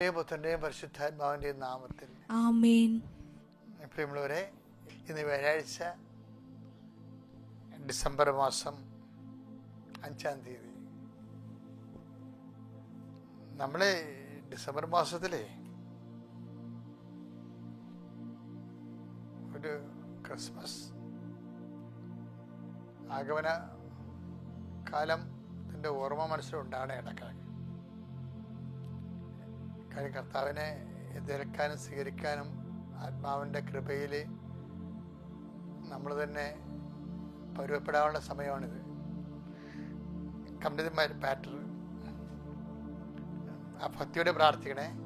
പുത്രന്റെയും പരിശുദ്ധാത്മാവിന്റെയും നാമത്തിൽ. പ്രിയമുള്ളവരെ ഇന്ന് വ്യാഴാഴ്ച ഡിസംബർ മാസം അഞ്ചാം തീയതി. നമ്മളെ ഡിസംബർ മാസത്തിലെ ഒരു ക്രിസ്മസ് ആഗമന കാലം ഓർമ്മ മനസ്സിലുണ്ടാണ് ഇടക്കിടക്ക് കാര്യം കർത്താവിനെ എതിർക്കാനും സ്വീകരിക്കാനും ആത്മാവിന്റെ കൃപയിൽ നമ്മൾ തന്നെ പരുവപ്പെടാനുള്ള സമയമാണിത്. കമ്പനിമാർ പാറ്റർ ആ ഭക്തിയോടെ പ്രാർത്ഥിക്കണേ.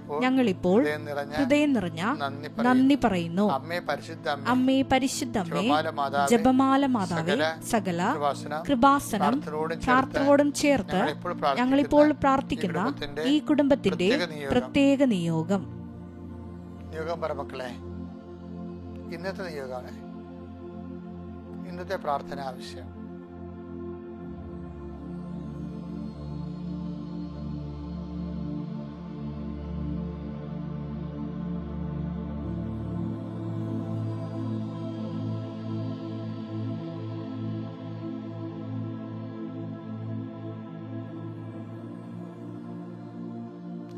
ഞങ്ങളിപ്പോൾ ഹൃദയം നിറഞ്ഞ നന്ദി പറയുന്നു. അമ്മേ പരിശുദ്ധ അമ്മേ. അമ്മേ പരിശുദ്ധമ്മേ ജപമാല മാതാവേ. സകല കൃപാസനം പ്രാർത്ഥനയോടും ചേർത്ത് ഞങ്ങളിപ്പോൾ പ്രാർത്ഥിക്കുന്ന ഈ കുടുംബത്തിന്റെ പ്രത്യേക നിയോഗം. പ്രത്യേക നിയോഗം. നിയോഗം പറ മക്കളെ ഇന്നത്തെ നിയോഗമാണ്. ഇന്നത്തെ പ്രാർത്ഥന ആവശ്യം.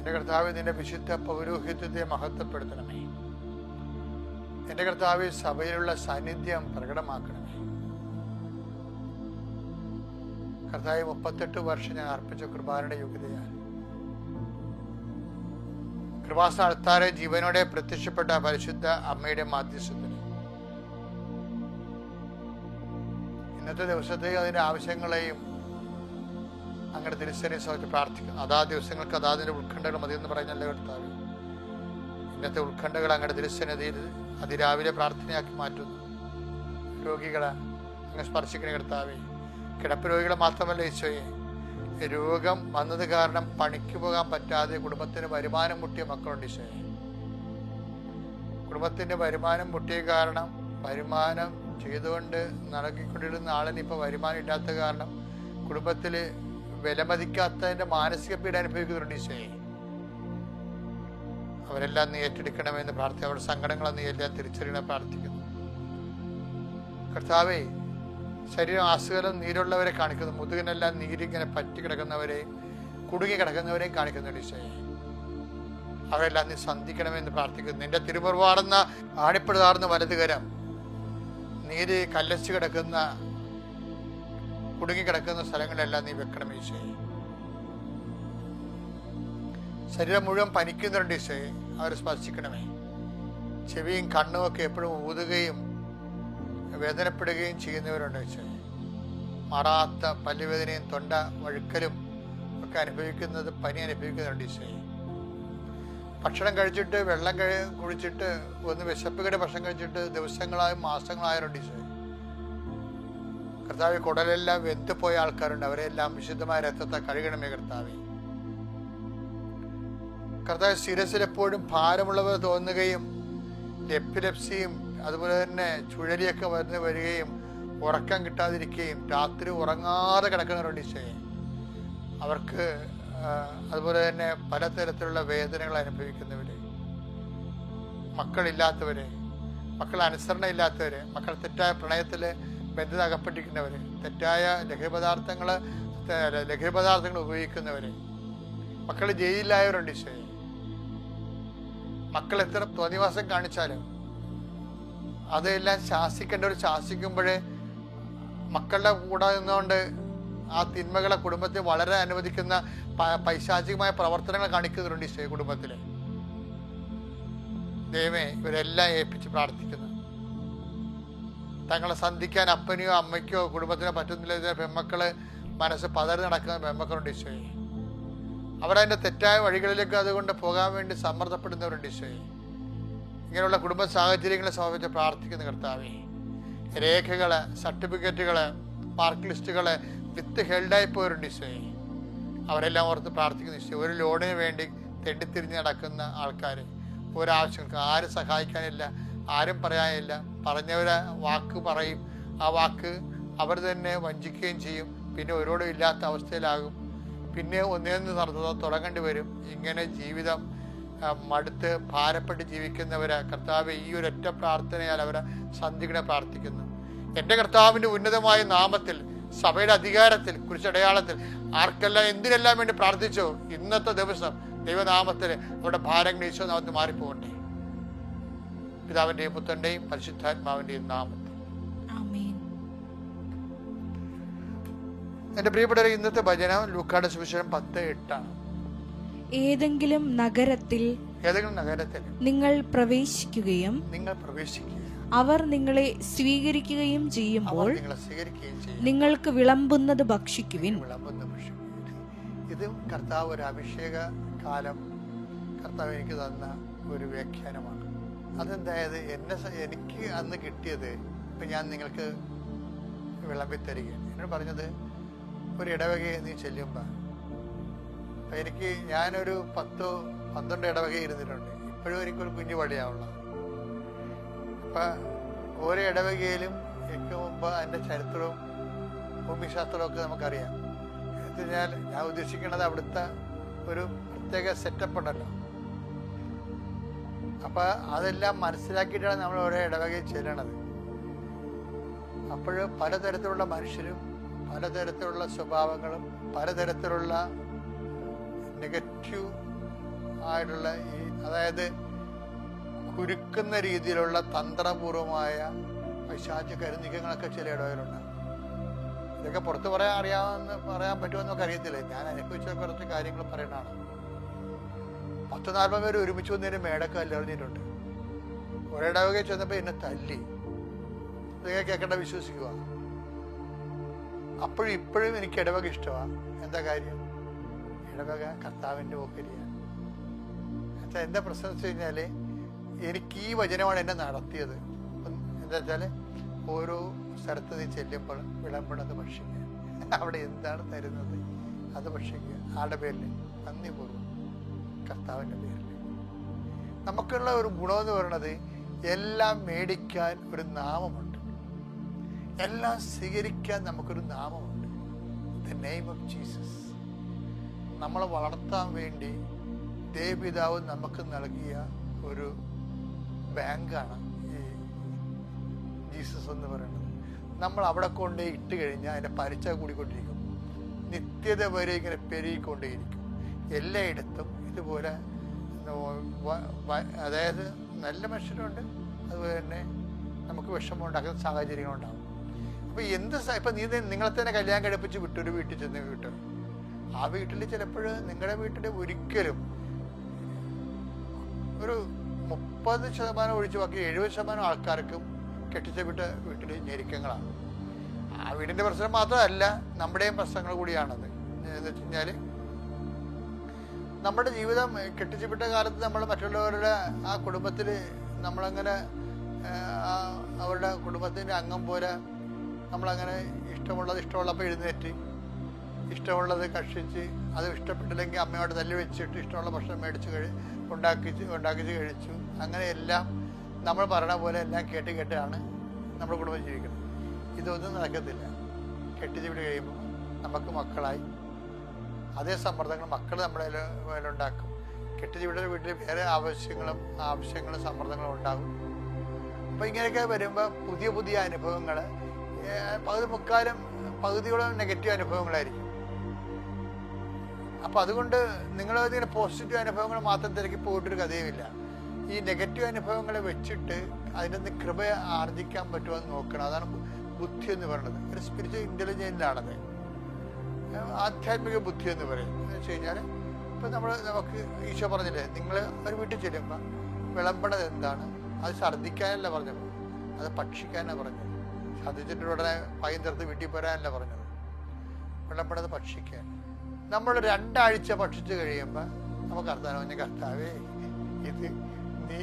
എന്റെ കർത്താവ് നിന്റെ വിശുദ്ധ പൗരോഹിത്യത്തെ മഹത്വപ്പെടുത്തണമേ. എന്റെ കർത്താവ് സഭയിലുള്ള സാന്നിധ്യം പ്രകടമാക്കണമേ. കർത്താവ് മുപ്പത്തെട്ട് വർഷം ഞാൻ അർപ്പിച്ച കുർബാനയുടെ യോഗ്യതയാണ് കൃപാസ അൾത്താരെ ജീവനോടെ പ്രത്യക്ഷപ്പെട്ട പരിശുദ്ധ അമ്മയുടെ മാധ്യസ്ഥത്തിന്. ഇന്നത്തെ ദിവസത്തെ അതിന്റെ ആവശ്യങ്ങളെയും അങ്ങയുടെ തിരുസനെ സമയത്ത് പ്രാർത്ഥിക്കുന്നു അതാ ദിവസങ്ങൾക്ക് അതാതിന്റെ ഉത്കണ്ഠകൾ മതി എന്ന് പറഞ്ഞല്ലേ കർത്താവ്. ഇന്നത്തെ ഉത്കണ്ഠകൾ അങ്ങയുടെ തിരുസനതയിൽ അതിരാവിലെ പ്രാർത്ഥനയാക്കി മാറ്റുന്നു. രോഗികളെ അങ്ങ് സ്പർശിക്കണ കർത്താവെ. കിടപ്പ് രോഗികളെ മാത്രമല്ല ഈശോയെ. രോഗം വന്നത് കാരണം പണിക്ക് പോകാൻ പറ്റാതെ കുടുംബത്തിന് വരുമാനം മുട്ടിയ മക്കളുണ്ട് ഈശോയെ. കുടുംബത്തിന്റെ വരുമാനം മുട്ടിയ കാരണം വരുമാനം ചെയ്തുകൊണ്ട് നടക്കിക്കൊണ്ടിരുന്ന ആളിന് ഇപ്പോൾ വരുമാനം ഇല്ലാത്ത കാരണം കുടുംബത്തിൽ വിലമതിക്കാത്തതിന്റെ മാനസിക പീഡ അനുഭവിക്കുന്നുണ്ട് ഈശോയെ. അവരെല്ലാം നീ ഏറ്റെടുക്കണമെന്ന് പ്രാർത്ഥിക്കും അവരുടെ സങ്കടങ്ങളെ നീ എല്ലാം തിരിച്ചറിയണം പ്രാർത്ഥിക്കുന്നു. കർത്താവേ ശരീരം അസുഖം നീരുള്ളവരെ കാണിക്കുന്നു. മുതുകിനെല്ലാം നീരിങ്ങനെ പറ്റി കിടക്കുന്നവരെ കുടുങ്ങി കിടക്കുന്നവരെയും കാണിക്കുന്നുണ്ട് ഈശോയെ. അവരെല്ലാം നീ സന്ധിക്കണമെന്ന് പ്രാർത്ഥിക്കുന്നു. നിന്റെ തിരുമുറവാടുന്ന ആണിപ്പെടുതാർന്ന വലതുകരം നീര് കല്ലച്ച് കിടക്കുന്ന കുടുങ്ങി കിടക്കുന്ന സ്ഥലങ്ങളെല്ലാം നീ വെക്കണം ഈശോ ശരീരം മുഴുവൻ പനിക്കുന്നുണ്ട് ഈശോയെ. അവരെ സ്പർശിക്കണമേ. ചെവിയും കണ്ണും ഒക്കെ എപ്പോഴും ഊതുകയും വേദനപ്പെടുകയും ചെയ്യുന്നവരുണ്ട് ഈശോയെ. മാറാത്ത പല്ലുവേദനയും തൊണ്ട വഴുക്കലും ഒക്കെ അനുഭവിക്കുന്നത് പനി അനുഭവിക്കുന്നുണ്ട് ഈശോയെ. ഭക്ഷണം കഴിച്ചിട്ട് വെള്ളം കഴി കുടിച്ചിട്ട് ഒന്ന് വിശപ്പുകയുടെ ഭക്ഷണം കഴിച്ചിട്ട് ദിവസങ്ങളായും മാസങ്ങളായവരുണ്ട് ഈശോയെ. കർത്താവ് കുടലെല്ലാം വെന്തുപോയ ആൾക്കാരുണ്ട്. അവരെല്ലാം വിശുദ്ധമായ രക്തത്തെ കഴുകണമേ കർത്താവെ. കർത്താവ് ശിരസിൽ എപ്പോഴും ഭാരമുള്ളവർ തോന്നുകയും എപ്പിലെപ്സിയും അതുപോലെ തന്നെ ചുഴലിയൊക്കെ വരുന്ന വരികയും ഉറക്കം കിട്ടാതിരിക്കുകയും രാത്രി ഉറങ്ങാതെ കിടക്കുന്നവരുണ്ട് ഈശോയെ. അവർക്ക് അതുപോലെ തന്നെ പലതരത്തിലുള്ള വേദനകൾ അനുഭവിക്കുന്നവര് മക്കളില്ലാത്തവര് മക്കൾ അനുസരണ ഇല്ലാത്തവര് മക്കൾ തെറ്റായ പ്രണയത്തിൽ ബന്ധത അകപ്പെട്ടിരിക്കുന്നവർ തെറ്റായ ലഘുപദാർത്ഥങ്ങൾ ലഘുപദാർത്ഥങ്ങൾ ഉപയോഗിക്കുന്നവർ മക്കൾ ജയിലിലായവരുണ്ട് ഈശോ മക്കൾ എത്ര പ്രതിവാസം കാണിച്ചാലും അതെല്ലാം ശാസിക്കേണ്ടവർ ശാസിക്കുമ്പോഴേ മക്കളുടെ കൂടെ നിന്നുകൊണ്ട് ആ തിന്മകളെ കുടുംബത്തെ വളരെ അനുവദിക്കുന്ന പൈശാചികമായ പ്രവർത്തനങ്ങൾ കാണിക്കുന്നുണ്ട് ഈശോ കുടുംബത്തിൽ ദൈവമേ ഇവരെല്ലാം ഏൽപ്പിച്ച് പ്രാർത്ഥിക്കുന്നു. തങ്ങളെ സന്ധിക്കാൻ അപ്പനെയോ അമ്മയ്ക്കോ കുടുംബത്തിനോ പറ്റുന്നില്ല പെമ്മക്കൾ മനസ്സ് പതറി നടക്കുന്ന പെമ്മക്കളുണ്ട് ഈശോയെ. അവരതിന്റെ തെറ്റായ വഴികളിലേക്ക് അതുകൊണ്ട് പോകാൻ വേണ്ടി സമ്മർദ്ദപ്പെടുന്നവരുണ്ട് ഈശോയെ. ഇങ്ങനെയുള്ള കുടുംബ സാഹചര്യങ്ങളെ സമർപ്പിച്ച് പ്രാർത്ഥിക്കുന്ന കർത്താവി രേഖകൾ സർട്ടിഫിക്കറ്റുകൾ മാർക്ക് ലിസ്റ്റുകൾ വിത്ത് ഹെൽഡായി പോയവരുണ്ട് ഈശോയെ. അവരെല്ലാം ഓർത്ത് പ്രാർത്ഥിക്കുന്ന ഈശോ ഒരു ലോണിന് വേണ്ടി തെണ്ടിത്തിരിഞ്ഞ് നടക്കുന്ന ആൾക്കാർ ഒരാവശ്യങ്ങൾക്ക് ആരും സഹായിക്കാനില്ല. ആരും പറയാനില്ല. പറഞ്ഞവരെ വാക്ക് പറയും. ആ വാക്ക് അവർ തന്നെ വഞ്ചിക്കുകയും ചെയ്യും. പിന്നെ ഒരോടും ഇല്ലാത്ത അവസ്ഥയിലാകും. പിന്നെ ഒന്നേന്ന് നടത്തുക തുടങ്ങേണ്ടി വരും. ഇങ്ങനെ ജീവിതം മടുത്ത് ഭാരപ്പെട്ട് ജീവിക്കുന്നവരെ കർത്താവ് ഈ ഒരൊറ്റ പ്രാർത്ഥനയാൽ അവരെ സന്ധികളെ പ്രാർത്ഥിക്കുന്നു. എന്റെ കർത്താവിന്റെ ഉന്നതമായ നാമത്തിൽ സഭയുടെ അധികാരത്തിൽ കുരിശടയാളത്തിൽ ആർക്കെല്ലാം എന്തിനെല്ലാം വേണ്ടി പ്രാർത്ഥിച്ചോ ഇന്നത്തെ ദിവസം ദൈവനാമത്തിൽ അവരുടെ ഭാരങ്ങൾ ഈശോ നാമത്തിൽ മാറിപ്പോകട്ടെ. പിതാവിന്റെയും പുത്രന്റെയും പരിശുദ്ധാത്മാവിന്റെയും നാമത്തിൽ. എന്റെ പ്രിയപ്പെട്ടവരെ ഇന്നത്തെ ഭജന ലൂക്കാട് സുവിശേഷം പത്ത് എട്ടാണ്. ഏതെങ്കിലും നഗരത്തിൽ ഏതെങ്കിലും നഗരത്തിൽ നിങ്ങൾ പ്രവേശിക്കുകയും നിങ്ങൾ പ്രവേശിക്കുകയും അവർ നിങ്ങളെ സ്വീകരിക്കുകയും ചെയ്യുമ്പോൾ നിങ്ങൾക്ക് വിളമ്പുന്നത് ഭക്ഷിക്കുവിൻ. ഇത് കർത്താവ് ഒരു അഭിഷേക കാലം കർത്താവ് എനിക്ക് തന്ന ഒരു വ്യാഖ്യാനമാണ്. അതെന്തായത്? എന്നെ എനിക്ക് അന്ന് കിട്ടിയത് ഇപ്പം ഞാൻ നിങ്ങൾക്ക് വിളമ്പി തരികയാണ്. എന്നോട് പറഞ്ഞത് ഒരു ഇടവകയെ നീ ചെല്ലുമ്പോൾ എനിക്ക് ഞാനൊരു പത്തോ പന്ത്രണ്ട് ഇടവക ഇരുന്നിട്ടുണ്ട്. ഇപ്പോഴും എനിക്കൊരു കുഞ്ഞു പള്ളിയാവുള്ളത് അപ്പം ഓരോ ഇടവകയിലും എനിക്ക് മുമ്പ് അതിന്റെ ചരിത്രവും ഭൂമിശാസ്ത്രവും ഒക്കെ നമുക്കറിയാം. എന്ന് വെച്ചാൽ ഞാൻ ഉദ്ദേശിക്കുന്നത് അവിടുത്തെ ഒരു പ്രത്യേക സെറ്റപ്പ് ഉണ്ടല്ലോ. അപ്പൊ അതെല്ലാം മനസ്സിലാക്കിയിട്ടാണ് നമ്മൾ ഓരോ ഇടവകയിൽ ചെല്ലണത്. അപ്പോൾ പലതരത്തിലുള്ള മനുഷ്യരും പലതരത്തിലുള്ള സ്വഭാവങ്ങളും പലതരത്തിലുള്ള നെഗറ്റീവ് ആയിട്ടുള്ള ഈ അതായത് കുരുക്കുന്ന രീതിയിലുള്ള തന്ത്രപൂർവമായ പൈശാച കരുനീക്കങ്ങളൊക്കെ ചില ഇടവയിലുണ്ട് ഇതൊക്കെ പുറത്ത് പറയാൻ അറിയാമെന്ന് പറയാൻ പറ്റുമെന്നൊക്കെ അറിയത്തില്ല ഞാൻ അനുഭവിച്ച കുറച്ച് കാര്യങ്ങൾ പറയണതാണ് പത്ത് നാൽപ്പത് പേര് ഒരുമിച്ച് വന്നതിന് മേടൊക്കെ അല്ലെറിഞ്ഞിട്ടുണ്ട് ഒരിടവകയിൽ ചെന്നപ്പോൾ എന്നെ തല്ലി. നിങ്ങൾ കേൾക്കേണ്ട വിശ്വസിക്കുക. അപ്പോഴും ഇപ്പോഴും എനിക്ക് ഇടവക ഇഷ്ടമാണ് എന്താ കാര്യം? ഇടവക കർത്താവിന്റെ ഓക്കരിയാണ് എന്നുവെച്ചാൽ എന്താ പ്രശ്നം വെച്ച് എനിക്ക് ഈ വചനമാണ് എന്നെ നടത്തിയത്. എന്താ വെച്ചാൽ ഓരോ സ്ഥലത്ത് നീ ചെല്ലുമ്പോൾ വിളമ്പണത് ഭക്ഷിക്കുക. അവിടെ എന്താണ് തരുന്നത്? അത് ഭക്ഷിക്കുക. ആളുടെ പേരിൽ നന്ദിപൂർവം കർത്താവിന്റെ പേരിൽ. നമുക്കുള്ള ഒരു ഗുണമെന്ന് പറയുന്നത് എല്ലാം മേടിക്കാൻ ഒരു നാമമുണ്ട്. എല്ലാം സ്വീകരിക്കാൻ നമുക്കൊരു നാമമുണ്ട്. ദ നെയിം ഓഫ് ജീസസ് നമ്മളെ വളർത്താൻ വേണ്ടി ദേവിതാവ് നമുക്ക് നൽകിയ ഒരു ബാങ്കാണ് ഈ ജീസസ് എന്ന് പറയുന്നത്. നമ്മൾ അവിടെ കൊണ്ട് ഇട്ട് കഴിഞ്ഞാൽ അതിന്റെ പലിച്ച കൂടിക്കൊണ്ടിരിക്കും. നിത്യത വരെ ഇങ്ങനെ പെരുകിക്കൊണ്ടേയിരിക്കും. എല്ലായിടത്തും ഇതുപോലെ അതായത് നല്ല മനുഷ്യരുണ്ട് അതുപോലെ തന്നെ നമുക്ക് വിഷമം ഉണ്ടാക്കുന്ന സാഹചര്യങ്ങളുണ്ടാകും അപ്പോൾ എന്ത് ഇപ്പൊ നീ നിങ്ങളെ തന്നെ കല്യാണം കഴിപ്പിച്ച് വിട്ടു ഒരു വീട്ടിൽ ചെന്ന് വീട്ടിൽ ആ വീട്ടിൽ ചിലപ്പോൾ നിങ്ങളുടെ വീട്ടിൽ ഒരിക്കലും ഒരു മുപ്പത് ശതമാനം ഒഴിച്ച് ബാക്കി എഴുപത് ശതമാനം ആൾക്കാർക്കും കെട്ടിച്ച വിട്ട വീട്ടിൽ ഞെരുക്കങ്ങളാണ്. ആ വീടിന്റെ പ്രശ്നം മാത്രമല്ല നമ്മുടെയും പ്രശ്നങ്ങൾ കൂടിയാണത്. എന്ന് വെച്ച് കഴിഞ്ഞാൽ നമ്മുടെ ജീവിതം കെട്ടിച്ചുപിട്ട കാലത്ത് നമ്മൾ മറ്റുള്ളവരുടെ ആ കുടുംബത്തിൽ നമ്മളങ്ങനെ അവരുടെ കുടുംബത്തിന്റെ അംഗം പോലെ നമ്മളങ്ങനെ ഇഷ്ടമുള്ളത് ഇഷ്ടമുള്ളപ്പോൾ എഴുന്നേറ്റ് ഇഷ്ടമുള്ളത് കഷിച്ച് അത് ഇഷ്ടപ്പെട്ടില്ലെങ്കിൽ അമ്മയോട് തല്ലി വെച്ചിട്ട് ഇഷ്ടമുള്ള ഭക്ഷണം മേടിച്ച് കഴി ഉണ്ടാക്കിച്ച് ഉണ്ടാക്കിച്ച് കഴിച്ചു. അങ്ങനെയെല്ലാം നമ്മൾ പറയണ പോലെ എല്ലാം കേട്ട് കേട്ടാണ് നമ്മുടെ കുടുംബം ജീവിക്കുന്നത്. ഇതൊന്നും നടക്കത്തില്ല. കെട്ടിച്ച് വിട്ട് കഴിയുമ്പോൾ നമുക്ക് മക്കളായി. അതേ സമ്മർദ്ദങ്ങൾ മക്കൾ നമ്മുടെ മേലുണ്ടാക്കും കെട്ടി വിട്ട വീട്ടിൽ വേറെ ആവശ്യങ്ങളും ആവശ്യങ്ങളും സമ്മർദ്ദങ്ങളും ഉണ്ടാകും. അപ്പോൾ ഇങ്ങനെയൊക്കെ വരുമ്പോൾ പുതിയ പുതിയ അനുഭവങ്ങൾ പകുതി മുക്കാലും പകുതിയോളം നെഗറ്റീവ് അനുഭവങ്ങളായിരിക്കും. അപ്പോൾ അതുകൊണ്ട് നിങ്ങൾ ഇങ്ങനെ പോസിറ്റീവ് അനുഭവങ്ങൾ മാത്രം തിരക്കി പോയിട്ടൊരു കഥയുമില്ല. ഈ നെഗറ്റീവ് അനുഭവങ്ങളെ വെച്ചിട്ട് അതിന്റെ നിന്ന് കൃപ ആർജിക്കാൻ പറ്റുമോ എന്ന് നോക്കണം. അതാണ് ബുദ്ധി എന്ന് പറയുന്നത്. ഒരു സ്പിരിച്വൽ ഇന്റലിജന്റാണത് ആധ്യാത്മിക ബുദ്ധി എന്ന് പറയും. എന്ന് വെച്ച് കഴിഞ്ഞാൽ ഇപ്പം നമ്മൾ നമുക്ക് ഈശോ പറഞ്ഞില്ലേ നിങ്ങൾ ഒരു വീട്ടിൽ ചെല്ലുമ്പോൾ വിളമ്പണത് എന്താണ്? അത് ഛർദ്ദിക്കാനല്ല പറഞ്ഞത്. അത് ഭക്ഷിക്കാനാണ് പറഞ്ഞത്. ഛർദ്ദിച്ചിട്ട് ഉടനെ പൈൻ തീർത്ത് വീട്ടിൽ പോരാനല്ല പറഞ്ഞത്. വിളമ്പണത് ഭക്ഷിക്കാൻ. നമ്മൾ രണ്ടാഴ്ച ഭക്ഷിച്ചു കഴിയുമ്പോൾ നമുക്ക് അർത്ഥാനം കർത്താവേ ഇത് നീ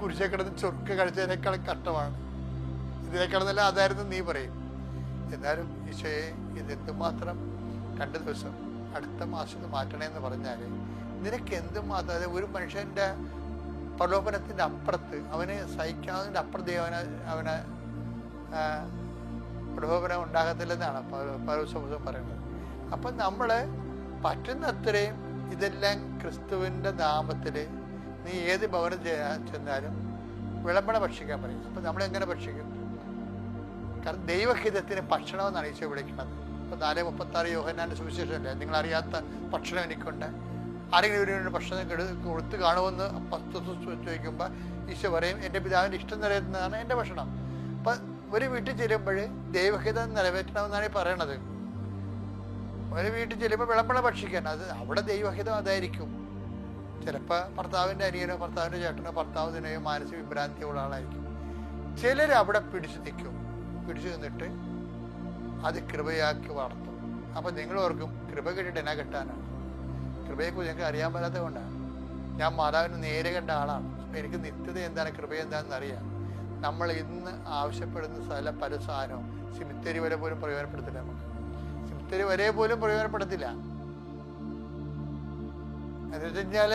കുരിശ കിടന്ന് ചൊറുക്ക് കഴിച്ചതിനേക്കാൾ കഷ്ടമാണ്. ഇതിനേക്കാൾ നല്ല അതായിരുന്നു നീ പറയും. എന്നാലും ഈശോയെ ഇത് എന്തുമാത്രം രണ്ട് ദിവസം അടുത്ത മാസം ഇത് മാറ്റണേന്ന് പറഞ്ഞാൽ നിനക്ക് എന്തുമാത്രം അതായത് ഒരു മനുഷ്യന്റെ പ്രലോഭനത്തിന്റെ അപ്പുറത്ത് അവന് സഹിക്കാവുന്നതിന്റെ അപ്പുറത്ത് അവന് അവന് പ്രലോഭനം ഉണ്ടാകത്തില്ലെന്നാണ് പരവസം പറയുന്നത്. അപ്പം നമ്മൾ പറ്റുന്നത്രയും ഇതെല്ലാം ക്രിസ്തുവിന്റെ നാമത്തിൽ നീ ഏത് ഭവനം ചെയ്യാൻ ചെന്നാലും വിളമ്പണ ഭക്ഷിക്കാൻ പറയും. അപ്പം നമ്മളെങ്ങനെ ഭക്ഷിക്കും? കാരണം ദൈവഹിതത്തിന് ഭക്ഷണം എന്നാണ് ഈശോ വിളിക്കുന്നത്. ഇപ്പം നാല് മുപ്പത്തി ആറ് സുവിശേഷം സുവിശേഷമല്ലേ? നിങ്ങൾ അറിയാത്ത ഭക്ഷണം എനിക്കുണ്ട്. ആരെങ്കിലും ഒരു ഭക്ഷണം കെടു കൊടുത്ത് കാണുമെന്ന് പത്ത് ചോദിക്കുമ്പോൾ ഈശോ പറയും എന്റെ പിതാവിന്റെ ഇഷ്ടം നിറയുന്നതാണ് എന്റെ ഭക്ഷണം. അപ്പം ഒരു വീട്ടിൽ ചെല്ലുമ്പോൾ ദൈവഹിതം നിറവേറ്റണമെന്നാണ് ഈ പറയണത്. ഒരു വീട്ടിൽ ചെല്ലുമ്പോൾ വിളമ്പള ഭക്ഷിക്കാൻ. അത് അവിടെ ദൈവഹിതം അതായിരിക്കും. ചിലപ്പോൾ ഭർത്താവിന്റെ അനിയനോ ഭർത്താവിന്റെ ചേട്ടനോ ഭർത്താവിനെയോ മാനസിക വിഭ്രാന്തിയുള്ള ആളായിരിക്കും. ചിലർ അവിടെ പിടിച്ചു നിൽക്കും. പിടിച്ചു നിന്നിട്ട് അത് കൃപയാക്കി വളർത്തും. അപ്പം നിങ്ങൾ ഓർക്കും കൃപ കിട്ടിയിട്ട് എന്നാ കിട്ടാനാണ് കൃപയെക്കുറിച്ച് ഞങ്ങൾക്ക് അറിയാൻ പറ്റാത്തത് കൊണ്ടാണ് ഞാൻ മാതാവിന് നേരെ കണ്ട ആളാണ്. എനിക്ക് നിത്യത എന്താണ് കൃപ എന്താണെന്ന് അറിയാം. നമ്മൾ ഇന്ന് ആവശ്യപ്പെടുന്ന സ്ഥല സാധനവും സിമിത്തേരി വരെ പോലും പ്രയോജനപ്പെടുത്തില്ല നമുക്ക്. സിമിത്തേരി വരെ പോലും പ്രയോജനപ്പെടുത്തില്ല. എന്ന് വെച്ച് കഴിഞ്ഞാൽ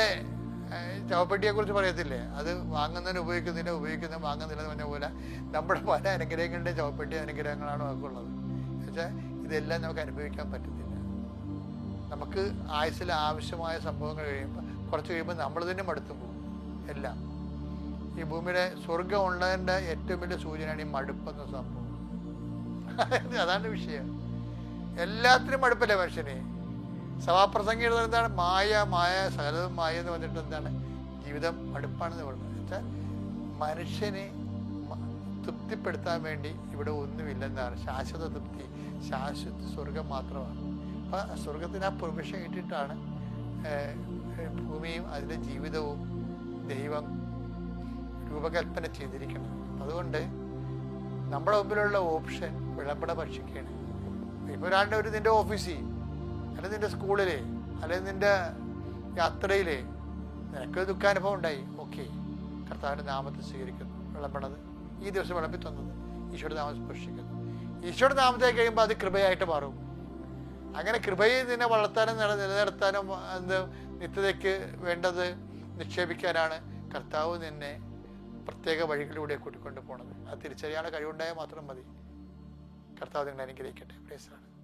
ചവപ്പെട്ടിയെ കുറിച്ച് പറയത്തില്ലേ? അത് വാങ്ങുന്നതിന് ഉപയോഗിക്കുന്നില്ല ഉപയോഗിക്കുന്ന വാങ്ങുന്നില്ല എന്ന് പറഞ്ഞ പോലെ നമ്മുടെ പല അനുഗ്രഹങ്ങളുടെ ചവപ്പെട്ടി അനുഗ്രഹങ്ങളാണ് നമുക്കുള്ളത്. എന്നുവെച്ചാൽ ഇതെല്ലാം നമുക്ക് അനുഭവിക്കാൻ പറ്റത്തില്ല. നമുക്ക് ആയുസ്സിൽ ആവശ്യമായ സംഭവങ്ങൾ കഴിയുമ്പോൾ കുറച്ച് കഴിയുമ്പോൾ നമ്മൾ തന്നെ മടുത്തു പോകും. എല്ലാം. ഈ ഭൂമിയുടെ സ്വർഗം ഉള്ളതിന്റെ ഏറ്റവും വലിയ സൂചനയാണ് ഈ മടുപ്പെന്ന സംഭവം. അതാണ് വിഷയം. എല്ലാത്തിനും മടുപ്പല്ലേ മനുഷ്യനെ? സഭാപ്രസംഗം എഴുതുന്നത് എന്താണ് മായ മായ സകലതും മായ എന്ന് പറഞ്ഞിട്ട് എന്താണ്? ജീവിതം മടുപ്പാണെന്ന് പറയുന്നത് വെച്ചാൽ മനുഷ്യനെ തൃപ്തിപ്പെടുത്താൻ വേണ്ടി ഇവിടെ ഒന്നുമില്ല ഒന്നുമില്ലെന്നാണ്. ശാശ്വത തൃപ്തി ശാശ്വത സ്വർഗം മാത്രമാണ്. അപ്പം സ്വർഗത്തിന് ആ പെർമിഷൻ കിട്ടിയിട്ടാണ് ഭൂമിയും അതിന്റെ ജീവിതവും ദൈവം രൂപകൽപ്പന ചെയ്തിരിക്കണം അതുകൊണ്ട് നമ്മുടെ മുമ്പിലുള്ള ഓപ്ഷൻ വിളമ്പട ഭക്ഷിക്കുകയാണ്. ഇപ്പോൾ ഒരാളുടെ ഒരു നിന്റെ ഓഫീസിൽ അല്ലെങ്കിൽ നിന്റെ സ്കൂളിലെ അല്ലെങ്കിൽ നിന്റെ യാത്രയിലെ നിനക്ക് ദുഃഖാനുഭവം ഉണ്ടായി? ഓക്കെ. കർത്താവിന്റെ നാമത്തെ സ്വീകരിക്കുന്നു. വിളമ്പണത്. ഈ ദിവസം വിളമ്പി തന്നത് ഈശോയുടെ നാമത്തെ സ്പർശിക്കുന്നു. ഈശോയുടെ നാമത്തെ കഴിയുമ്പോൾ അത് കൃപയായിട്ട് മാറും. അങ്ങനെ കൃപയെ നിന്നെ വളർത്താനും നില- നിലനിർത്താനും എന്ത് നിത്യതയ്ക്ക് വേണ്ടത് നിക്ഷേപിക്കാനാണ് കർത്താവ് നിന്നെ പ്രത്യേക വഴികളിലൂടെ കൂട്ടിക്കൊണ്ട് പോണത്. അത് തിരിച്ചറിയാനുള്ള കഴിവുണ്ടായാൽ മാത്രം മതി. കർത്താവ് നിങ്ങളെ അനുഗ്രഹിക്കട്ടെ. പ്രേസാണ്